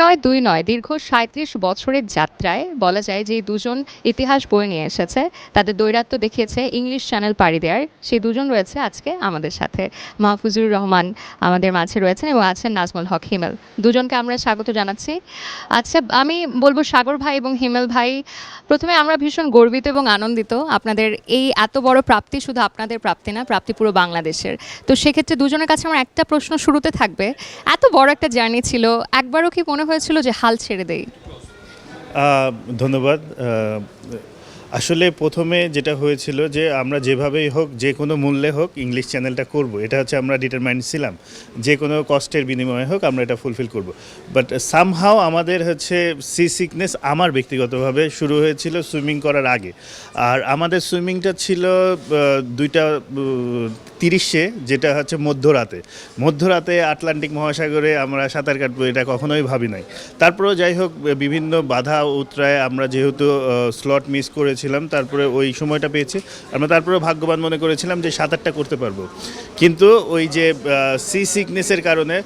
নয়, দুই নয়, দীর্ঘ সাঁত্রিশ বছরের যাত্রায় বলা যায় যে দুজন ইতিহাস বয়ে নিয়ে এসেছে। তাদের দৈরাত্য দেখিয়েছে ইংলিশ চ্যানেল পাড়ি দেওয়ার সেই দুজন রয়েছে আজকে আমাদের সাথে। মাহফুজুর রহমান আমাদের মাঝে রয়েছেন এবং আছেন নাজমুল হক হিমেল। দুজনকে আমরা স্বাগত জানাচ্ছি। আচ্ছা আমি বলব সাগর ভাই এবং হিমেল ভাই, প্রথমে আমরা ভীষণ গর্বিত এবং আনন্দিত। আপনাদের এই এত বড় প্রাপ্তি শুধু আপনাদের প্রাপ্তি না, প্রাপ্তি পুরো বাংলাদেশের। তো সেক্ষেত্রে দুজনের কাছে আমার একটা প্রশ্ন শুরুতে থাকবে। এত বড় একটা জার্নি ছিল, একবারও কি মনে হয়েছিল যে হাল ছেড়ে দেয় ধন্যবাদ। আসলে প্রথমে যেটা হয়েছিল যে আমরা যেভাবেই হোক, যে কোনো মূল্যে হোক ইংলিশ চ্যানেলটা করব। এটা হচ্ছে আমরা ডিটারমাইন্ড ছিলাম। যে কোনো কষ্টের বিনিময়ে হোক আমরা এটা ফুলফিল করব। বাট সামহাও আমাদের হচ্ছে সি সিকনেস আমার ব্যক্তিগতভাবে শুরু হয়েছিল সুইমিং করার আগে। আর আমাদের সুইমিংটা ছিল দুইটা তিরিশে, যেটা হচ্ছে মধ্যরাতে। মধ্যরাতে আটলান্টিক মহাসাগরে আমরা সাঁতার কাটবো এটা কখনোই ভাবি নাই। তারপরেও যাই হোক, বিভিন্ন বাধা উতরায় আমরা যেহেতু স্লট মিস করেছিলাম, তারপরে ওই সময়টা পেয়েছি। আমরা তারপরে ভাগ্যবান মনে করেছিলাম যে সাঁতারটা করতে পারব। কিন্তু ওই যে সি সিকনেসের কারণে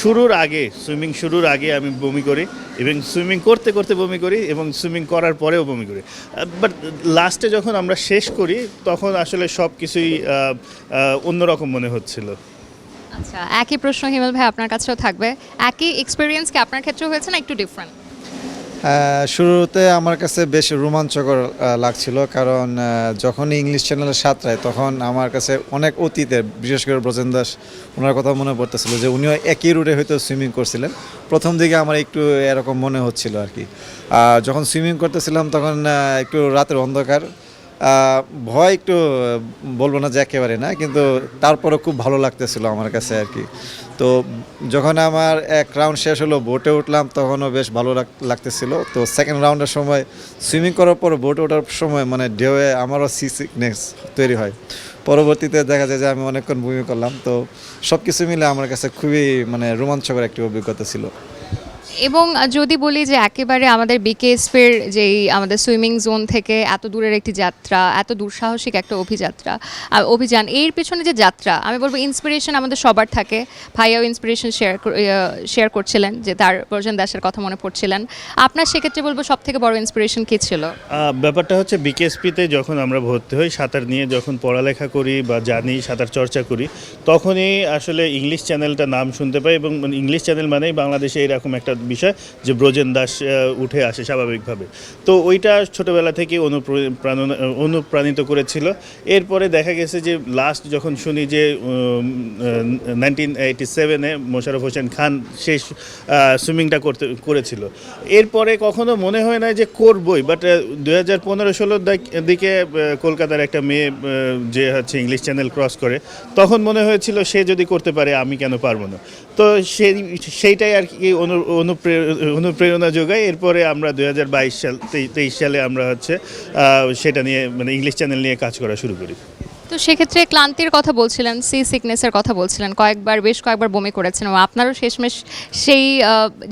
শুরুর আগে সুইমিং শুরুর আগে আমি বমি করি এবং সুইমিং করতে করতে বমি করি এবং সুইমিং করার পরেও বমি করি। বাট লাস্টে যখন আমরা শেষ করি, তখন আসলে সব কিছুই অন্যরকম মনে হচ্ছিল। আচ্ছা একই প্রশ্ন হিমেল ভাই আপনার কাছেও থাকবে। একই এক্সপিরিয়েন্স কি আপনার ক্ষেত্রেও হয়েছে না একটু ডিফারেন্ট শুরুতে আমার কাছে বেশ রোমাঞ্চকর লাগছিল। কারণ যখনই যখন ইংলিশ চ্যানেলে সাঁতরায়, তখন আমার কাছে অনেক অতীতের, বিশেষ করে ব্রজেন দাস, ওনার কথা মনে পড়তেছিল যে উনিও একই রুটে হয়তো সুইমিং করছিলেন। প্রথম দিকে আমার একটু এরকম মনে হচ্ছিল আর কি। যখন সুইমিং করতেছিলাম, তখন একটু রাতের অন্ধকার। ভয় একটু বলব না যে একেবারে না, কিন্তু তারপরে খুব ভালো লাগতেছিল আমার কাছে আর কি। তো যখন আমার এক রাউন্ড শেষ হলো বোটে উঠলাম, তখনও বেশ ভালো লাগ- লাগতেছিল। তো সেকেন্ড রাউন্ডের সময় সুইমিং করার পর বোটে ওঠার সময় মানে ঢেউয়ে আমারও সি সিকনেস তৈরি হয়। পরবর্তীতে দেখা যায় যে আমি অনেকক্ষণ বমি করলাম। তো সব কিছু মিলে আমার কাছে খুবই মানে রোমাঞ্চকর একটি অভিজ্ঞতা ছিল। এবং যদি বলি যে একেবারে আমাদের বিকেএসপের যেই আমাদের সুইমিং জোন থেকে এত দূরের একটি যাত্রা, এত দুঃসাহসিক একটা অভিযাত্রা অভিযান, এর পেছনে যে যাত্রা, আমি বলব ইন্সপিরেশন আমাদের সবার থাকে। ভাইয়াও ইন্সপিরেশন শেয়ার শেয়ার করছিলেন যে তার প্রজন দাসের কথা মনে পড়ছিলেন। আপনার সেক্ষেত্রে বলব সব থেকে বড় ইন্সপিরেশন কী ছিল? ব্যাপারটা হচ্ছে বিকেএসপিতে যখন আমরা ভর্তি হই, সাঁতার নিয়ে যখন পড়ালেখা করি বা জানি, সাঁতার চর্চা করি, তখনই আসলে ইংলিশ চ্যানেলটা নাম শুনতে পাই এবং ইংলিশ চ্যানেল মানেই বাংলাদেশে এরকম একটা বিষয় যে ব্রজেন দাস উঠে আসে স্বাভাবিকভাবে। তো ওইটা ছোটোবেলা থেকে অনুপ্রাণনা অনুপ্রাণিত করেছিল। এরপরে দেখা গেছে যে লাস্ট যখন শুনি যে নাইনটিন এইটি সেভেনে মোশারফ হোসেন খান শেষ সুইমিংটা করতে, করেছিল। এরপরে কখনো মনে হয় না যে করবই বাট দু হাজার পনেরো ষোলোর দিকে কলকাতার একটা মেয়ে যে হচ্ছে ইংলিশ চ্যানেল ক্রস করে, তখন মনে হয়েছিল সে যদি করতে পারে, আমি কেন পারব না। তো সেই, সেইটাই আর কি অনু- অনুপ্রেরণা যোগায়। এরপরে আমরা দু হাজার বাইশ সাল, তেই- তেইশ সালে আমরা হচ্ছে সেটা নিয়ে মানে ইংলিশ চ্যানেল নিয়ে কাজ করা শুরু করি। তো সেক্ষেত্রে ক্লান্তির কথা বলছিলেন সি সিকনেসের কথা বলছিলেন। কয়েকবার, বেশ কয়েকবার বমি করেছেন। এবং আপনারও শেষমেশ সেই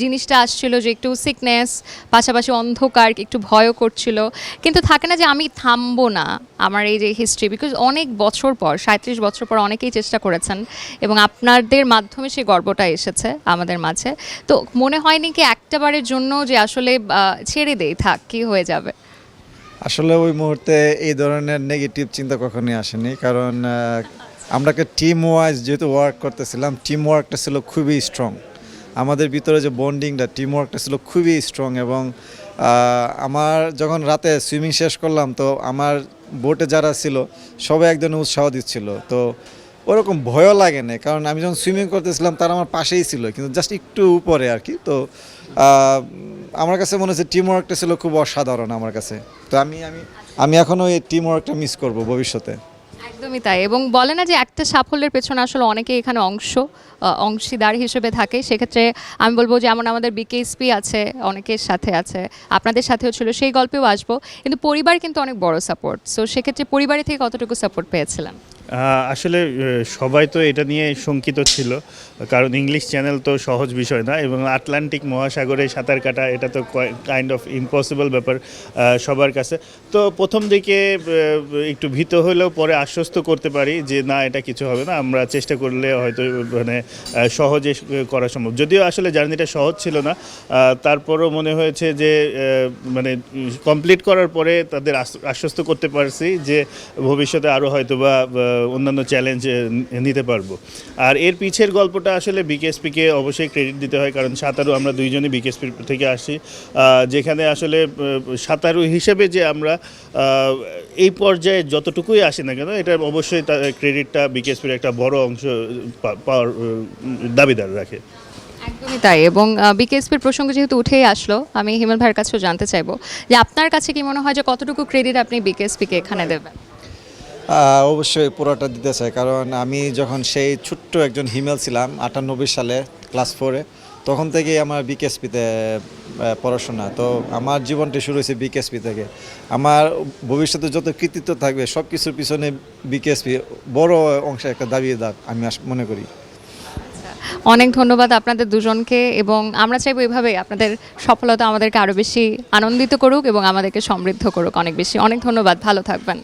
জিনিসটা আসছিল যে একটু সিকনেস পাশাপাশি অন্ধকার, একটু ভয়ও করছিল। কিন্তু থাকে না যে আমি থামবো না আমার এই যে হিস্ট্রি বিকজ অনেক বছর পর সাঁত্রিশ বছর পর অনেকেই চেষ্টা করেছেন এবং আপনাদের মাধ্যমে সেই গর্বটা এসেছে আমাদের মাঝে। তো মনে হয়নি কি একটাবারের জন্য যে আসলে ছেড়ে দেই, থাক, কি হয়ে যাবে? আসলে ওই মুহূর্তে এই ধরনের নেগেটিভ চিন্তা কখনই আসেনি, কারণ আমরাকে টিম ওয়াইজ যেহেতু ওয়ার্ক করতেছিলাম টিম ওয়ার্কটা ছিল খুবই স্ট্রং আমাদের ভিতরে যে বন্ডিংটা টিম ওয়ার্কটা ছিল খুবই স্ট্রং এবং আমার যখন রাতে সুইমিং শেষ করলাম, তো আমার বোটে যারা ছিল, সবাই একজন উৎসাহ দিচ্ছিল। তো ওরকম ভয়ও লাগে না কারণ আমি যখন সুইমিং করতেছিলাম তারা আমার পাশেই ছিল কিন্তু জাস্ট একটু উপরে আর কি তো আমার কাছে মনে হচ্ছে টিম ওয়ার্কটা ছিল খুব অসাধারণ আমার কাছে তো আমি আমি আমি এখনও এই টিম ওয়ার্কটা মিস করব ভবিষ্যতে। একদমই তাই এবং বলে না যে একটা সাফল্যের পেছনে আসলে অনেকে এখানে অংশ অংশীদার হিসেবে থাকে সেক্ষেত্রে আমি বলব যেমন আমাদের বিকেএসপি আছে অনেকের সাথে আছে আপনাদের সাথেও ছিল সেই গল্পেও আসব কিন্তু পরিবার কিন্তু অনেক বড় সাপোর্ট সো সেক্ষেত্রে পরিবারের থেকে কতটুকু সাপোর্ট পেয়েছিলেন আহ, আসলে সবাই তো এটা নিয়ে শঙ্কিত ছিল, কারণ ইংলিশ চ্যানেল তো সহজ বিষয় না, এবং আটলান্টিক মহাসাগরে সাঁতার কাটা, এটা তো কাইন্ড অফ ইম্পসিবল ব্যাপার সবার কাছে। তো প্রথম দিকে একটু ভীত হলেও পরে আশ্বস্ত করতে পারি যে, না, এটা কিছু হবে না, আমরা চেষ্টা করলে হয়তো মানে সহজে করা সম্ভব। যদিও আসলে জার্নিটা সহজ ছিল না তারপরও মনে হয়েছে যে মানে কমপ্লিট করার পরে তাদের আশ্বস্ত করতে পারছি যে, ভবিষ্যতে আরও হয়তো বা অন্যান্য চ্যালেঞ্জ নিতে পারব। আর এর পিছের গল্পটা আসলে বিকেএসপিকে অবশ্যই ক্রেডিট দিতে হয়, কারণ সাঁতারু আমরা দুইজনই বিকেএসপি থেকে আসি। যেখানে আসলে সাঁতারু হিসেবে যে আমরা এই পর্যায়ে যতটুকুই আসি না কেন, এটা অবশ্যই ক্রেডিটটা বিকেএসপির একটা বড় অংশ পাওয়ার দাবিদার রাখে। একদমই তাই, এবং বিকেএসপির প্রসঙ্গ যেহেতু উঠেই আসলো, আমি হিমেল ভাইয়ের কাছেও জানতে চাইব যে আপনার কাছে কি মনে হয় যে কতটুকু ক্রেডিট আপনি বিকেএসপিকে এখানে দেবেন? অবশ্যই পুরোটা দিতে চাই। কারণ আমি যখন সেই ছোট্ট একজন হিমেল ছিলাম, আটানব্বই সালে ক্লাস ফোরে তখন থেকেই আমার বিকেএসপিতে পড়াশোনা। তো আমার জীবনটি শুরু হয়েছে বিকেএসপি থেকে। আমার ভবিষ্যতে যত কৃতিত্ব থাকবে সব কিছুর পিছনে বিকেএসপি বড় অংশে একটা দাবিদার আমি আস- মনে করি। অনেক ধন্যবাদ আপনাদের দুজনকে এবং আমরা চাইব এভাবে আপনাদের সফলতা আমাদেরকে আরও বেশি আনন্দিত করুক এবং আমাদেরকে সমৃদ্ধ করুক অনেক বেশি। অনেক ধন্যবাদ, ভালো থাকবেন।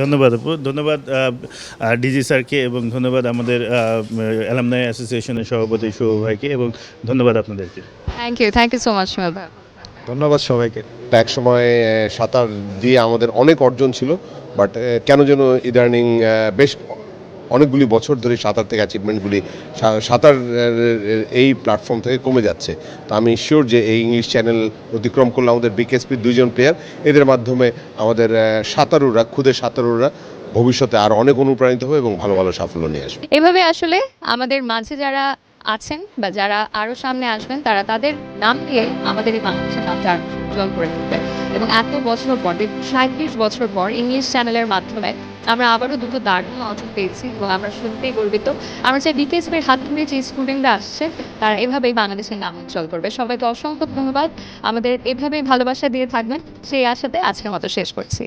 ধন্যবাদ আপু। ধন্যবাদ ডিজি স্যারকে এবং ধন্যবাদ আমাদের অ্যালামনাই অ্যাসোসিয়েশনের সভাপতি শুভ ভাইকে এবং ধন্যবাদ আপনাদেরকে। Thank you thank you so much ধন্যবাদ সবাইকে। এক সময় সাঁতার দিয়ে আমাদের অনেক অর্জন ছিল বাট কেন যেন ইদানিং বেশ অনেকগুলি বছর ধরে সাঁতার থেকে অ্যাচিভমেন্টগুলি সাঁতার এই প্ল্যাটফর্ম থেকে কমে যাচ্ছে। তো আমি শিওর যে এই ইংলিশ চ্যানেল অতিক্রম করলে আমাদের বিকেএসপির দুইজন প্লেয়ার এদের মাধ্যমে আমাদের সাঁতারুরা খুদে সাঁতারুরা ভবিষ্যতে আর অনেক অনুপ্রাণিত হবে এবং ভালো ভালো সাফল্য নিয়ে আসবে। এভাবে আসলে আমাদের মাঝে যারা আছেন বা যারা আরও সামনে আসবেন, তারা তাদের নাম দিয়ে আমাদের এই বাংলাদেশের নামটা উজ্জ্বল করে তুলবে এবং এত বছর পর সাঁত্রিশ বছর পর ইংলিশ চ্যানেলের মাধ্যমে আমরা আবারও দুটো দারুণ অর্জন পেয়েছি এবং আমরা শুনতেই গর্বিত। আমরা চাই বিকেএসপির হাত ধরে যে স্টুডেন্টরা আসছে, তারা এভাবেই বাংলাদেশের নাম উজ্জ্বল করবে। সবাইকে অসংখ্য ধন্যবাদ। আমাদের এভাবেই ভালোবাসা দিয়ে থাকবেন। সেই আশাতে আজকের মতো শেষ করছি।